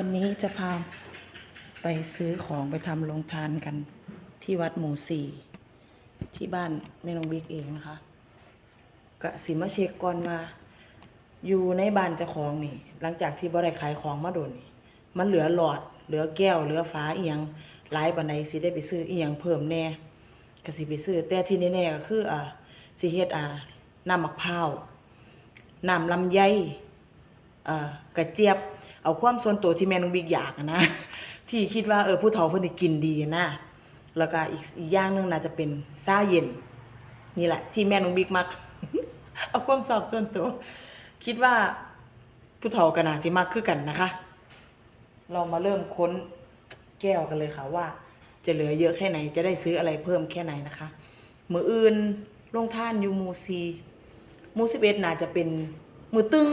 วันนี้จะพาไปซื้อของไปทำโรงทานกันที่วัดหมู่สี่ที่บ้านแม่น้องบิ๊กเองนะคะกะสิมาเช็คก่อนว่าอยู่ในบ้านเจ้าของนี่ หลังจากที่บ่ได้ขายของมาโดนนี่มันเหลือหลอด เหลือแก้ว เหลือฟ้าเอียงหลายบันไดสิได้ไปซื้อเอียงเพิ่มแน่ก็สิไปซื้อ แต่ที่แน่ๆก็คืออ่าสิเฮ็ดอ่าน้ำมะพร้าวน้ำลำไยเอ่อกระเจี๊ยบ เอาความส่วนตัวที่แม่น้องบิ๊กอยากนะ ที่คิดว่าเออผู้เฒ่าเพิ่นกินดีนะแล้วก็อีกอีกอย่างนึงน่าจะเป็นซาเย็น นี่แหละ ที่แม่น้องบิ๊กมัก เอาความสอบส่วนตัว คิดว่าผู้เฒ่าก็น่าสิมักคือกันนะคะ เรามาเริ่มค้นแก้วกันเลยค่ะว่า จะเหลือเยอะแค่ไหนจะได้ซื้ออะไรเพิ่มแค่ไหนนะคะ มืออื่นลงท่านยูมูซีมูสิบเอ็ดน่าจะเป็นมือตึง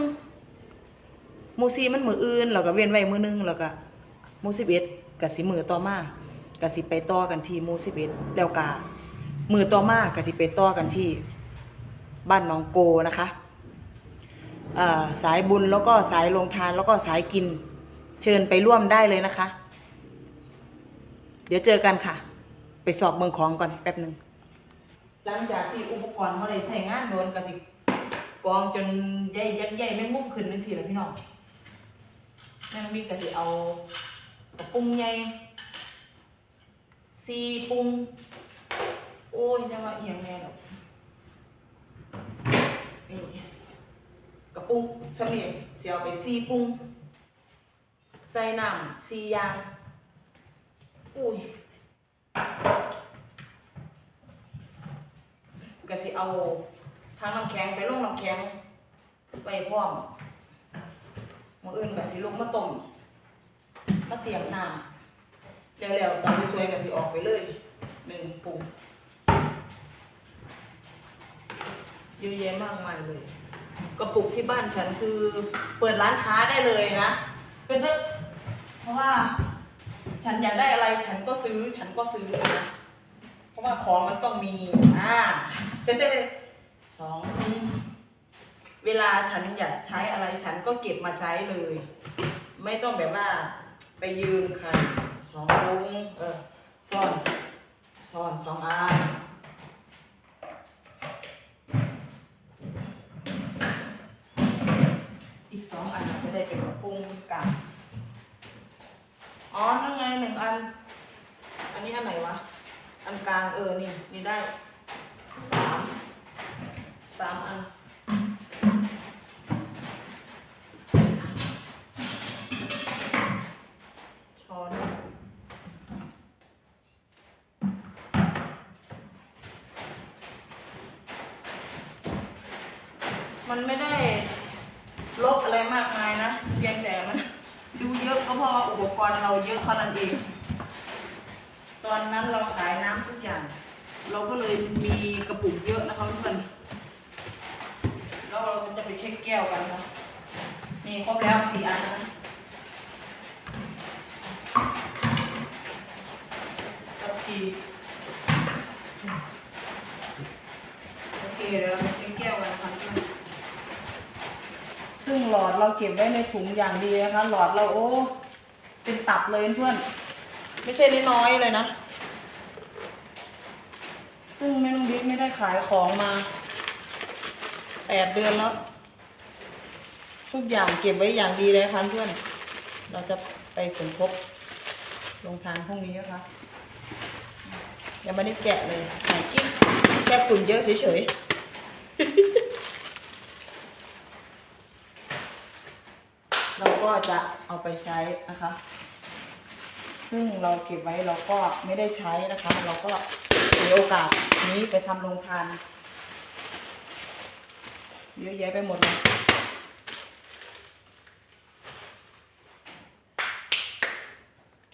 หมูซีมันมืออื่นแล้วก็เว้นไว้มือหนึงแล้วก็หมูสิบเอ็ดกับสิมือต่อมากับสิไปต่อกันที่หมูสิบเอ็ดแล้วก็มือต่อมากับสิไปต่อกันที่บ้านน้องโกนะคะสายบุญแล้วก็สายลงทานแล้วก็สายกิน เชิญไปร่วมได้เลยนะคะ เดี๋ยวเจอกันค่ะ ไปสอบเมืองของก่อนแป๊บหนึ่งหลังจากที่อุปกรณ์เขาได้ใช้งานโดนกับสิกองจนใหญ่ยักษ์ใหญ่แม่งมุมขึ้นเป็นสีแล้วพี่น้อง แม่งมีกะทิเอากระปุงใหญ่ซีปุงโอ้ยจะมาเอียงแน่หรอกนี่กระปุงสำเร็จจะเอาไปซีปุงใส่น้ำซียางอุ้ยกะสิเอาทางน้ำแข็งไปลงน้ำแข็งไปพร้อม ออื่นกับสิลงมาต้มมาเตรียมน้ำแล้วๆตอนที่สวยกับสิออกไปเลยหนึ่งปุ่มเยอะแยะมากมายเลย กระปุกที่บ้านฉันคือเปิดร้านค้าได้เลยนะ เพราะว่าฉันอยากได้อะไรฉันก็ซื้อฉันก็ซื้อนะเพราะว่าของมันต้องมีอ่าสอง เวลาฉันอยากใช้อะไรฉันก็เก็บมาใช้เลย ไม่ต้องแบบว่า ไปยืมใครสองลุงเออซ่อนซ่อนสองอันอีกสองอันจะได้เป็นกระปุงกันอ๋อนั่นไงหนึ่งอัน อันนี้อันไหนวะ อันกลางเออนี่นี่ได้สามสามอัน มันไม่ได้ลบอะไรมากมายนะเพียงแต่มัน ดูเยอะก็เพราะว่าอุปกรณ์เราเยอะเท่านั้นเอง ตอนนั้นเราขายน้ำทุกอย่าง เราก็เลยมีกระปุกเยอะนะคะเพื่อนแล้วเราจะไปเช็คแก้วกันนะนี่ครบแล้วสี่อันนะโอเคโอเคเดี๋ยวเราไปเช็คแก้วกันนะคะเพื่อนซึ่งหลอด เราเก็บไว้ในถุงอย่างดีนะคะ หลอดเราโอ้เป็นตับเลยเพื่อน ไม่ใช่น้อยๆเลยนะ ซึ่งแม่ลุงบิ๊กไม่ได้ขายของมาแปดเดือนแล้ว ทุกอย่างเก็บไว้อย่างดีเลยค่ะเพื่อน เราจะไปสมทบลงทานพรุ่งนี้นะคะยังไม่ได้แกะเลยไหนกิ๊บแค่ฝุ่นเยอะเฉยๆ เรา ก็จะเอาไปใช้นะคะ ซึ่งเราเก็บไว้เราก็ไม่ได้ใช้นะคะ เราก็มีโอกาสนี้ไปทำโรงทานเยอะแยะไปหมดเลย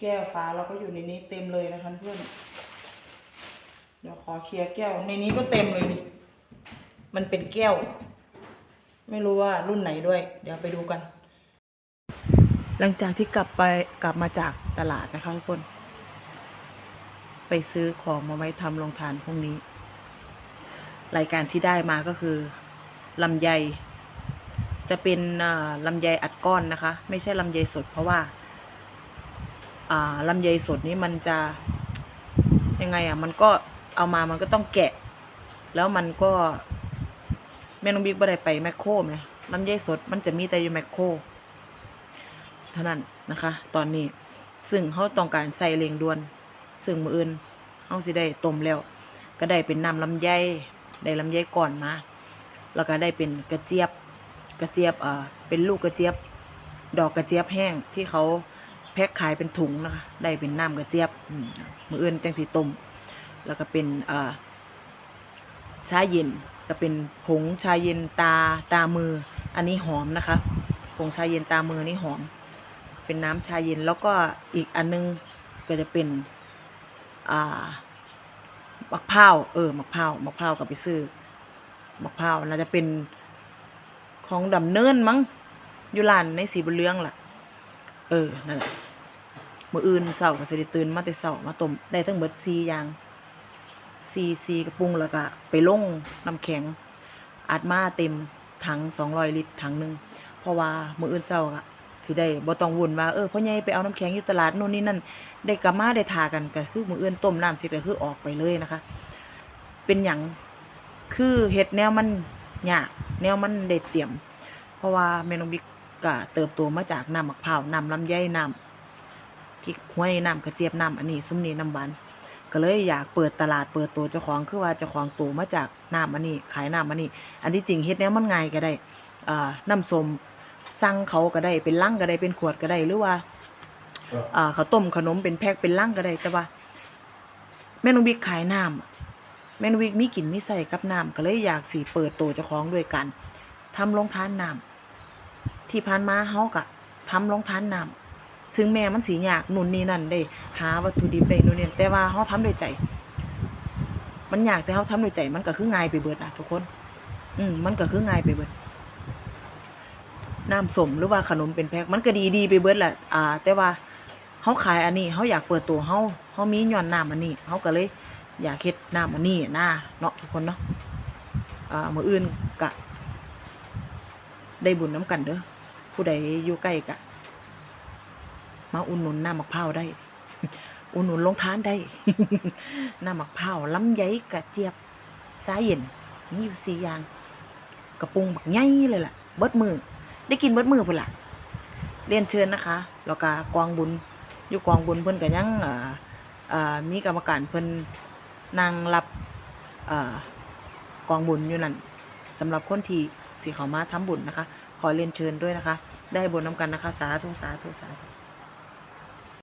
แก้วฟ้าเราก็อยู่ในนี้เต็มเลยนะคะเพื่อน เดี๋ยวขอเคลียร์แก้ว ในนี้ก็เต็มเลยนี่ มันเป็นแก้ว ไม่รู้ว่ารุ่นไหนด้วย เดี๋ยวไปดูกัน หลังจากที่กลับไปกลับมาจากตลาดนะคะทุกคน ไปซื้อของมาไว้ทำโรงทานพรุ่งนี้ รายการที่ได้มาก็คือลำไย จะเป็นลำไยอัดก้อนนะคะ ไม่ใช่ลำไยสด เพราะว่าลำไยสดนี้มันจะยังไงอะมันก็เอามามันก็ต้องแกะ แล้วมันก็แม่น้องบิ๊กบ่ได้ไปแมคโครนะลำไยสดมันจะมีแต่อยู่แมคโคร เท่านั้นนะคะ ตอนนี้ซึ่งเขาต้องการใส่เร่งด่วน ซึ่งมืออื่นเขาสิได้ต้มแล้ว ก็ได้เป็นน้ำลำไยได้ลำไยก่อนมาแล้วก็ได้เป็นกระเจี๊ยบกระเจี๊ยบอ่าเป็นลูกกระเจี๊ยบ ดอกกระเจี๊ยบแห้งที่เขาแพ็คขายเป็นถุงนะคะได้เป็นน้ำกระเจี๊ยบมืออื่นจังสีต้มแล้วก็เป็นอ่าชาเย็นก็เป็นผงชาเย็นตาตามือ อันนี้หอมนะคะ ผงชาเย็นตามือนี่หอม เป็นน้ำชาเย็นแล้วก็อีกอันนึงก็จะเป็นอ่ามะพร้าวเออมะพร้าวมะพร้าวก็ไปซื้อมะพร้าวน่าจะเป็นของดำเนินมั้งอยู่ร้านในสีบุญเรืองล่ะ เออนั่นแหละมื้ออื่นเช้าก็สิได้ตื่นมาแต่เช้ามาต้มได้ทั้งเบิด4อย่าง4 4กระปุงแล้วก็ไปลงน้ำแข็งอัดมาเต็มถัง200ลิตรถังหนึงเพราะว่ามื้ออื่นเช้าอะ สิได้บ่ต้องวุ่นว่าเออพ่อใหญ่ไปเอาน้ำแข็งอยู่ตลาดนู่นนี่นั่นได้กลับมาได้ทากันก็คือมื้ออื่นต้มน้ำเสร็จก็คือออกไปเลยนะคะ เป็นหยังคือเฮ็ดแนวมันยากแนวมันได้เตรียม เพราะว่าแม่น้องบิ๊กก็เติบโตมาจากน้ำมะพร้าวน้ำลำไยน้ำพริกห้วยน้ำกระเจี๊ยบน้ำอันนี้ซุ้มนี้น้ำหวานก็เลยอยากเปิดตลาดเปิดตัวเจ้าของคือว่าเจ้าของโตมาจากน้ำอันนี้ขายน้ำอันนี้อันที่จริงเฮ็ดแนวมันง่ายก็ได้อ่าน้ำส้ม สั่งเขาก็ได้เป็นลังก็ได้เป็นขวดก็ได้หรือว่าอ่าข้าวต้มขนมเป็นแพ็คเป็นลังก็ได้แต่ว่า แม่นองบิ๊กขายน้ำอะแม่นองบิ๊กมีกินมีใส่กับน้ำก็เลยอยากสิเปิดตัวเจ้าของด้วยกันทำโรงทานน้ำที่ผ่านมาเฮาก็ทำโรงทานน้ำถึงแม้มันสิยากนู่นนี่นั่นได้ หาวัตถุดิบได้นู่นนี่แต่ว่าเฮาทำด้วยใจ มันยากแต่เฮาทำด้วยใจ มันก็คือง่ายไปเบิดนะทุกคน อืมมันก็คือง่ายไปเบิด น้ำสมหรือว่าขนมเป็นแพ็คมันก็ดีดีไปเบิดแหละอ่า แต่ว่าเฮาขายอันนี้เฮาอยากเปิดตัวเฮาเฮามีย้อนน้ำอันนี้เฮาก็เลยอยากเฮ็ดน้ำอันนี้นะเนาะทุกคนเนาะอ่ามืออื่นกะ ได้บุญน้ำกันเด้อผู้ใดอยู่ใกล้กะ มาอุ่นหนุนน้ำมะพร้าวได้ อุ่นหนุนลงทานได้น้ำมะพร้าวลำไยกะเจี๊ยบสายเย็นมีอยู่สี่อย่างกระปุงบักใหญ่เลยล่ะเบิดมือ ได้กินเบิดมือพุ่นล่ะเรียนเชิญนะคะ แล้วก็กองบุญ อยู่กองบุญเพิ่นก็ยังอ่อเอ่อมีกรรมการเพิ่นนั่งรับอ่อกองบุญอยู่นั่นสำหรับคนที่สีเขามาทำบุญนะคะ ขอเรียนเชิญด้วยนะคะ ได้บุญน้ำกันนะคะ สาธุสาธุสาธุ